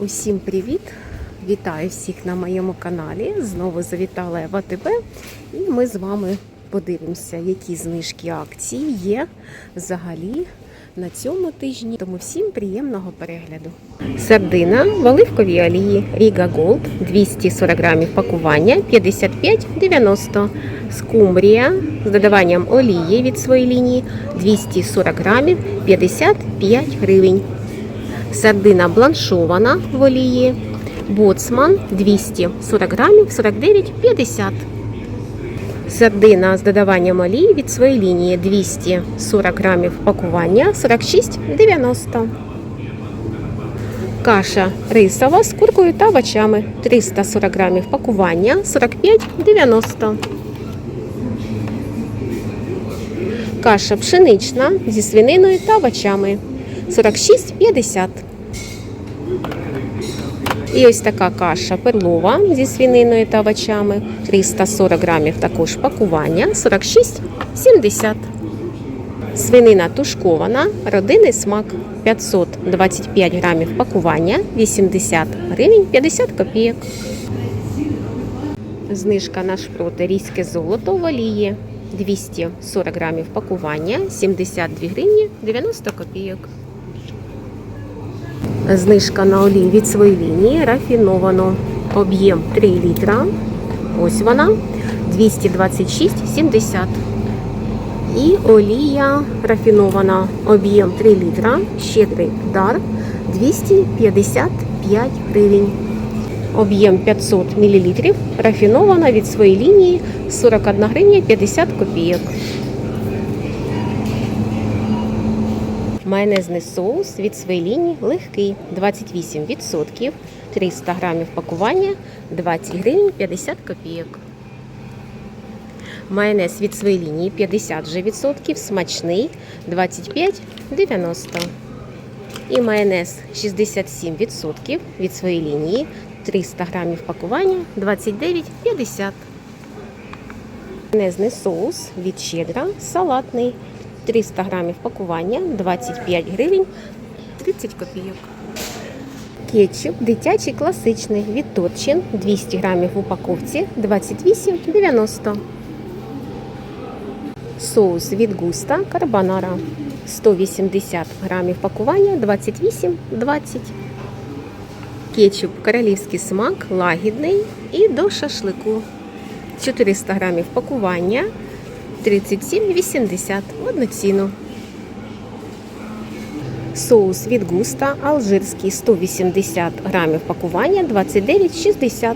Усім привіт! Вітаю всіх на моєму каналі. Знову завітала я в АТБ і ми з вами подивимося, які знижки акцій є взагалі на цьому тижні. Тому всім приємного перегляду. Сардина в оливковій олії Ріга Голд 240 грамів пакування 55,90. Скумбрія з додаванням олії від своєї лінії 240 грамів 55 гривень. Сардина бланшована в олії. Боцман 240 грамів 49,50. Сардина з додаванням олії від своєї лінії 240 грамів пакування 46,90. Каша рисова з куркою та овочами 340 грамів пакування 45,90. Каша пшенична зі свининою та овочами 46,50. І ось така каша перлова зі свининою та овочами 340 грамів також пакування 46,70. Свинина тушкована, родинний смак 525 грамів пакування 80 гривень 50 копійок. Знижка на шпроти різьке золото в олії 240 грамів пакування 72 гривні 90 копійок. Знижка на олій від своєї лінії рафіновано. Об'єм 3 літра. Ось вона 226,70. І олія рафінована. Об'єм 3 літра. Щедрий дар 255 гривень. Об'єм 500 мл. Рафінована від своєї лінії 41 гривня 50 копійок. Майонезний соус від своєї лінії легкий 28%, 300 грамів пакування 20 гривень 50 копійок. Майонез від своєї лінії 50 же смачний 25,90. І майонез 67% від своєї лінії 300 грамів пакування 29,50. Майонезний соус від щедра салатний 300 грамів пакування 25 гривень 30 копійок. Кетчуп дитячий класичний від Торчин 200 грамів в упаковці 28,90. Соус від густа карбонара 180 грамів пакування 28,20. Кетчуп королівський смак лагідний і до шашлику 400 грамів пакування 37,80 в одну ціну. Соус від густа алжирський 180 грамів пакування 29,60.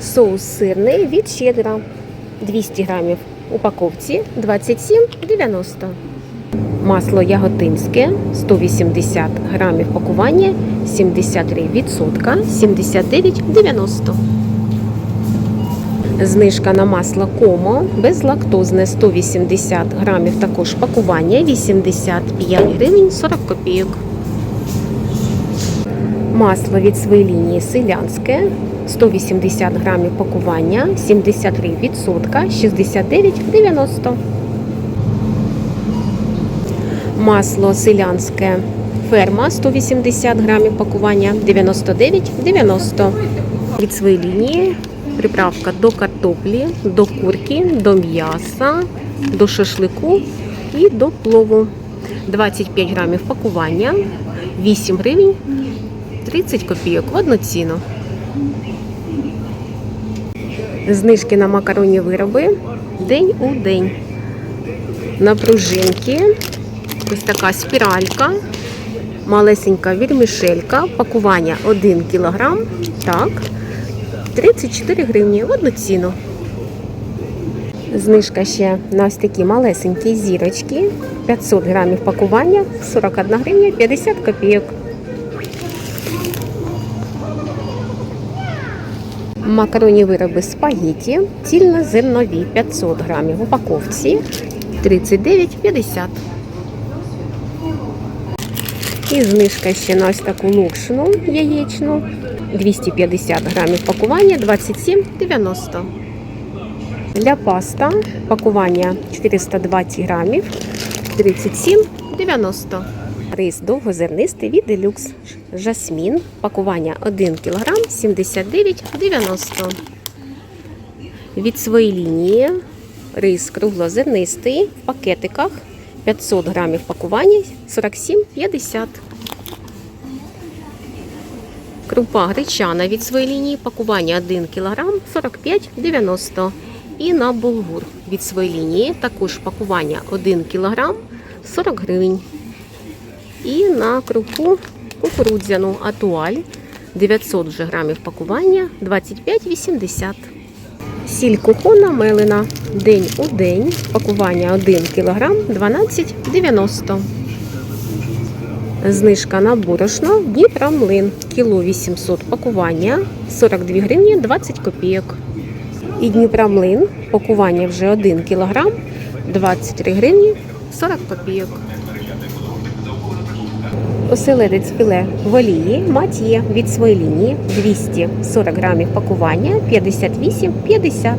Соус сирний від щедра 200 грамів упаковці 27,90. Масло яготинське 180 грамів пакування 73%, 79,90. Знижка на масло комо безлактозне 180 грамів також пакування 85 гривень 40 копійок. Масло від своєї лінії селянське 180 грамів пакування 73%, 69,90. Масло селянське ферма 180 грамів пакування 99,90. Від своєї лінії приправка до картоплі, до курки, до м'яса, до шашлику і до плову. 25 грамів пакування, 8 гривень 30 копійок в одну ціну. Знижки на макаронні вироби день у день. На пружинки ось така спіралька, малесенька вірмішелька, пакування 1 кг. Так, 34 гривні в одну ціну. Знижка ще на ось такі малесенькі зірочки. 500 грамів пакування, 41 гривня 50 копійок. Макаронні вироби спагетті, цільнозернові 500 грамів в упаковці 39,50. І знижка ще на ось таку локшину яєчну 250 грамів пакування 27,90. Для паста пакування 420 грамів 37 90. Рис довгозернистий від Deluxe Жасмін. Пакування 1 кг 79,90. Від своєї лінії рис круглозернистий в пакетиках 500 грамів пакування 47,50. Крупа гречана від своєї лінії пакування 1 кг 45,90. І на булгур від своєї лінії також пакування 1 кг 40 гривень. І на крупу кукурудзяну атуаль 900 вже грамів пакування 25,80. Сіль кухона мелена день у день. Пакування 1 кг 12,90. Знижка на борошно Дніпра млин. Кіло 800 пакування 42 гривні 20 копійок. І Дніпра млин. Пакування вже 1 кг 23 гривні 40 копійок. Оселедець філе в олії матє від своєї лінії 240 грамів пакування 58,50.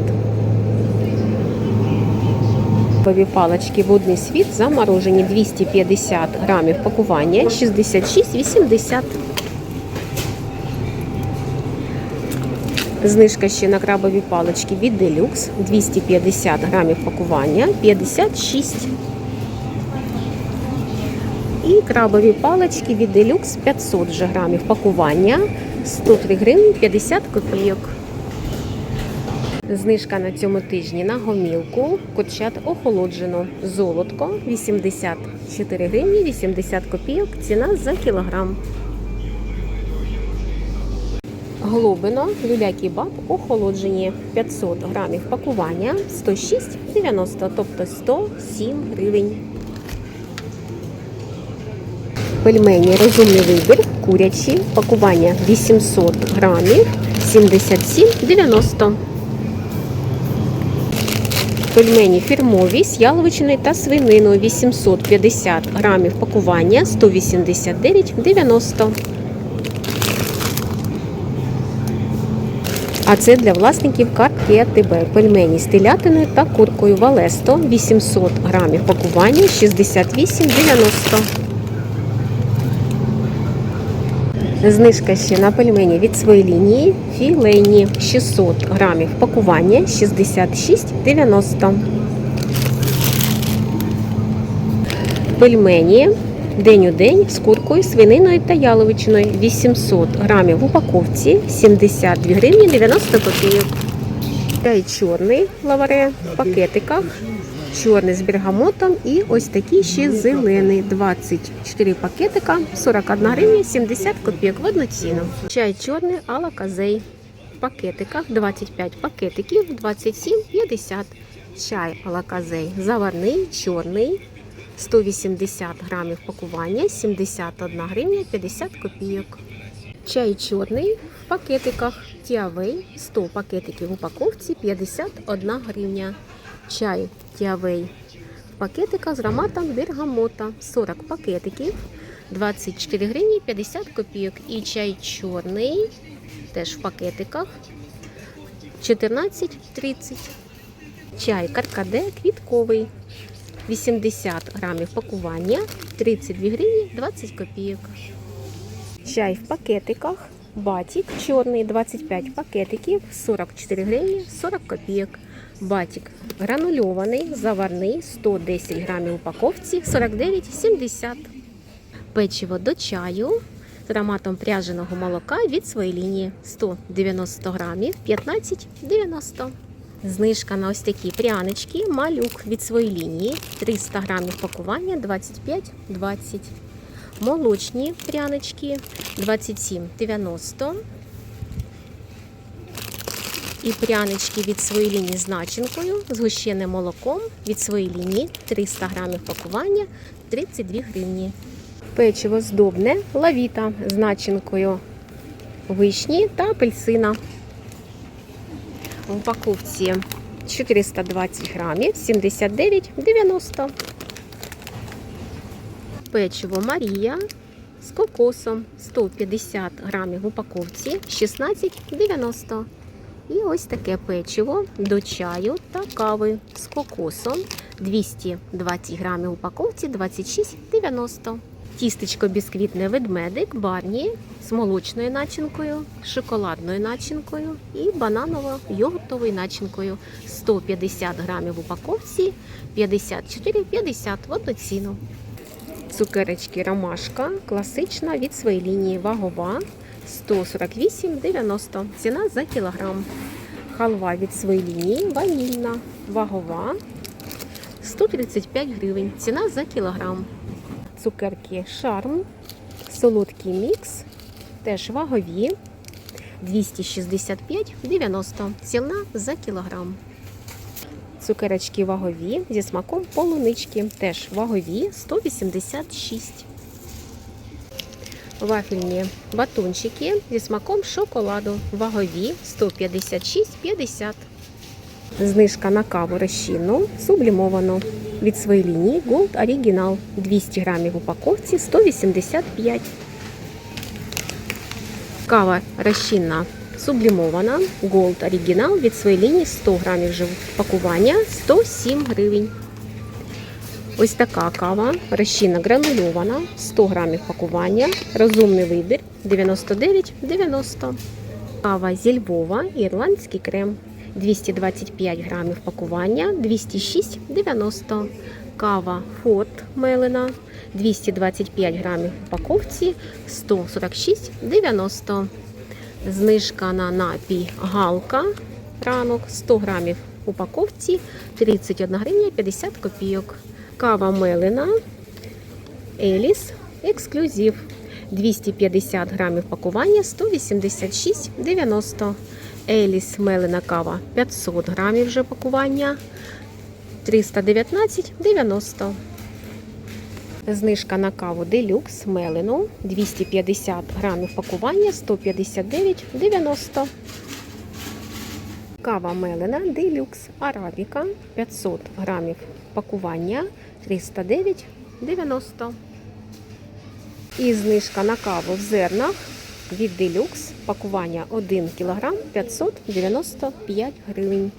Бові палички водний світ заморожені 250 грамів пакування 66,80. Знижка ще на крабові палички від Deluxe 250 грамів пакування 56. І крабові палички від Deluxe 500 же грамів пакування 103 гривні 50 копійок. Знижка на цьому тижні на гомілку курчат охолоджено золотко 84 гривні 80 копійок. Ціна за кілограм. Глобино, люля-кебаб охолоджені 500 грамів пакування 106,90, тобто 107 гривень. Пельмені розумний вибір, курячі, пакування 800 грамів 77,90. Пельмені фірмові з яловичиною та свининою 850 грамів пакування 189,90. А це для власників картки АТБ. Пельмені з телятиною та куркою Валесто 800 грамів пакування 68,90. Знижка ще на пельмені від своєї лінії філейні 600 грамів пакування 66,90. Пельмені день у день з куркою, свининою та яловичиною 800 грамів в упаковці 72 гривні 90 копійок. Чай чорний лаваре в пакетиках. Чорний з бергамотом і ось такий ще зелений. 24 пакетика, 41 гривня, 70 копійок в одну ціну. Чай чорний ала казей. В пакетиках 25 пакетиків, 27,50. Чай ала казей. Заварний, чорний. 180 грамів пакування, 71 гривня, 50 копійок. Чай чорний в пакетиках. Тіавей 100 пакетиків в упаковці 51 гривня. Чай Тіавей в пакетиках з ароматом бергамота 40 пакетиків 24 гривні 50 копійок. І чай чорний теж в пакетиках 14,30. Чай каркаде квітковий 80 грамів пакування 32 гривні 20 копійок. Чай в пакетиках. Батік чорний 25 пакетиків 44 гривні 40 копійок. Батік гранульований, заварний 110 грамів упаковці 49,70. Печиво до чаю з ароматом пряженого молока від своєї лінії 190 грамів 15,90. Знижка на ось такі прянички малюк від своєї лінії 300 грамів пакування 25,20. Молочні прянички 27,90. І прянички від своєї лінії з начинкою, згущеним молоком від своєї лінії 300 грамів пакування 32 гривні. Печиво здобне лавіта з начинкою вишні та апельсина. В упаковці 420 грамів 79,90. Печиво Марія з кокосом 150 грамів в упаковці 16,90. І ось таке печиво до чаю та кави з кокосом 220 грамів упаковці 26,90. Тістечко бісквітне ведмедик барні з молочною начинкою, шоколадною начинкою і бананово-йогуртовою начинкою 150 грамів в упаковці 54,50 в одну ціну. Цукерочки ромашка класична від своєї лінії вагова 148,90 ціна за кілограм. Халва від своєї лінії ванільна вагова 135 гривень. Ціна за кілограм. Цукерки шарм, солодкий мікс, теж вагові 265,90 ціна за кілограм. Цукерочки вагові зі смаком полунички, теж вагові 186. Вафельні батончики зі смаком шоколаду, вагові 156,50. Знижка на каву розчинну сублімовану від своєї лінії Gold Original 200 грамів в упаковці 185. Кава розчинна сублімована Gold Original від своєї лінії 100 грамів пакування 107 гривень. Ось така кава розчинна гранульована 100 грамів пакування. Розумний вибір 99,90. Кава зі Львова, ірландський крем 225 грамів пакування 206,90. Кава Форт мелена 225 грамів в упаковці 146,90. Знижка на напій Галка ранок 100 грамів в упаковці 31 гривня 50 копійок. Кава мелена Еліс Ексклюзив 250 грамів пакування 186,90. Еліс мелена кава 500 грамів вже пакування 319,90. Знижка на каву Делюкс Мелену 250 грамів пакування 159,90. Кава Мелена Делюкс Арабіка 500 грамів пакування 309,90. І знижка на каву в зернах від Делюкс пакування 1 кг 595 гривень.